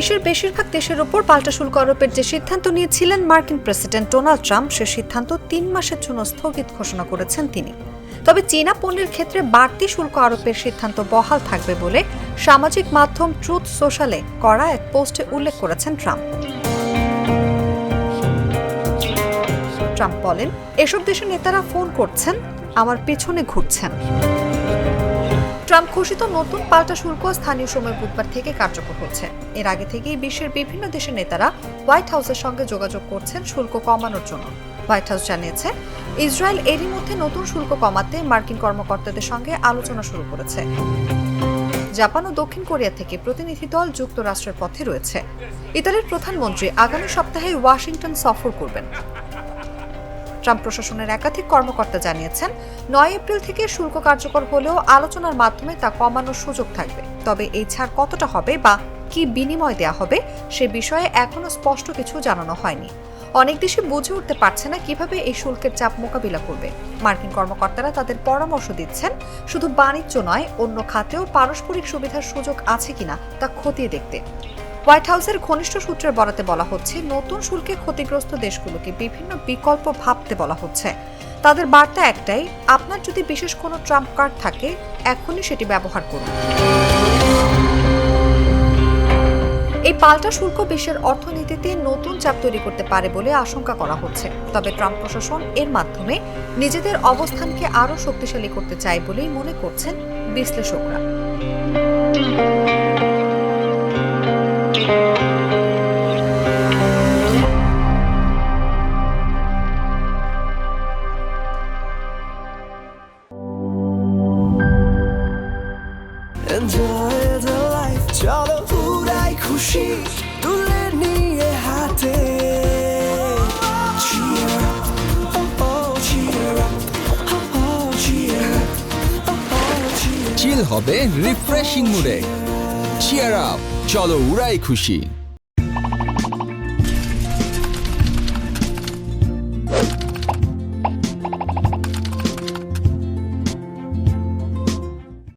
বিশ্বের বেশিরভাগ দেশের ওপর পাল্টা শুল্ক আরোপের যে সিদ্ধান্ত নিয়েছিলেন মার্কিন প্রেসিডেন্ট ডোনাল্ড ট্রাম্প, সে সিদ্ধান্ত তিন মাসের জন্য স্থগিত ঘোষণা করেছেন তিনি। তবে চীনা পণ্যের ক্ষেত্রে বাড়তি শুল্ক আরোপের সিদ্ধান্ত বহাল থাকবে বলে সামাজিক মাধ্যম ট্রুথ সোশ্যালে করা এক পোস্টে উল্লেখ করেছেন ট্রাম্প। ট্রাম্প বলেন, এসব দেশের নেতারা ফোন করছেন, আমার পেছনে ঘুরছেন। ট্রাম্প ঘোষিত নতুন পাল্টা শুল্ক স্থানীয় সময় বুধবার থেকে কার্যকর হচ্ছে। এর আগে থেকেই বিশ্বের বিভিন্ন দেশের নেতারা হোয়াইট হাউসের সঙ্গে যোগাযোগ করছেন শুল্ক কমানোর জন্য। হোয়াইট হাউস জানিয়েছে, ইসরায়েল এরই মধ্যে নতুন শুল্ক কমাতে মার্কিন কর্মকর্তাদের সঙ্গে আলোচনা শুরু করেছে। জাপান ও দক্ষিণ কোরিয়া থেকে প্রতিনিধি দল যুক্তরাষ্ট্রের পথে রয়েছে। ইতালির প্রধানমন্ত্রী আগামী সপ্তাহে ওয়াশিংটন সফর করবেন। ট্রাম্প প্রশাসনের একাধিক কর্মকর্তা জানিয়েছেন, নয় এপ্রিল থেকে শুল্ক কার্যকর হলেও আলোচনার মাধ্যমে তা কমানোর সুযোগ থাকবে। তবে এই ছাড় কতটা হবে বা কি বিনিময় দেয়া হবে সে বিষয়ে এখনও স্পষ্ট কিছু জানানো হয়নি। অনেক দেশে বুঝে উঠতে পারছে না কীভাবে এই শুল্কের চাপ মোকাবিলা করবে। মার্কিন কর্মকর্তারা তাদের পরামর্শ দিচ্ছেন, শুধু বাণিজ্য নয়, অন্য খাতেও পারস্পরিক সুবিধার সুযোগ আছে কিনা তা খতিয়ে দেখতে। হোয়াইট হাউসের ঘনিষ্ঠ সূত্রের বরাতে বলা হচ্ছে, নতুন শুল্কে ক্ষতিগ্রস্ত দেশগুলোকে বিভিন্ন বিকল্প ভাবতে বলা হচ্ছে। তাদের বার্তা একটাই, আপনার যদি বিশেষ কোনো ট্রাম্প কার্ড থাকে, এখনই সেটি ব্যবহার করুন। এই পাল্টা শুল্ক বিশ্বের অর্থনীতিতে নতুন চাপ তৈরি করতে পারে বলে আশঙ্কা করা হচ্ছে। তবে ট্রাম্প প্রশাসন এর মাধ্যমে নিজেদের অবস্থানকে আরও শক্তিশালী করতে চায় বলেই মনে করছেন বিশ্লেষকরা। enjoy the চলো উড়াই খুশি তুলে নিয়ে হাতে চিল হবে রিফ্রেশিং মুডে চিয়ার আপ চলো উড়াই খুশি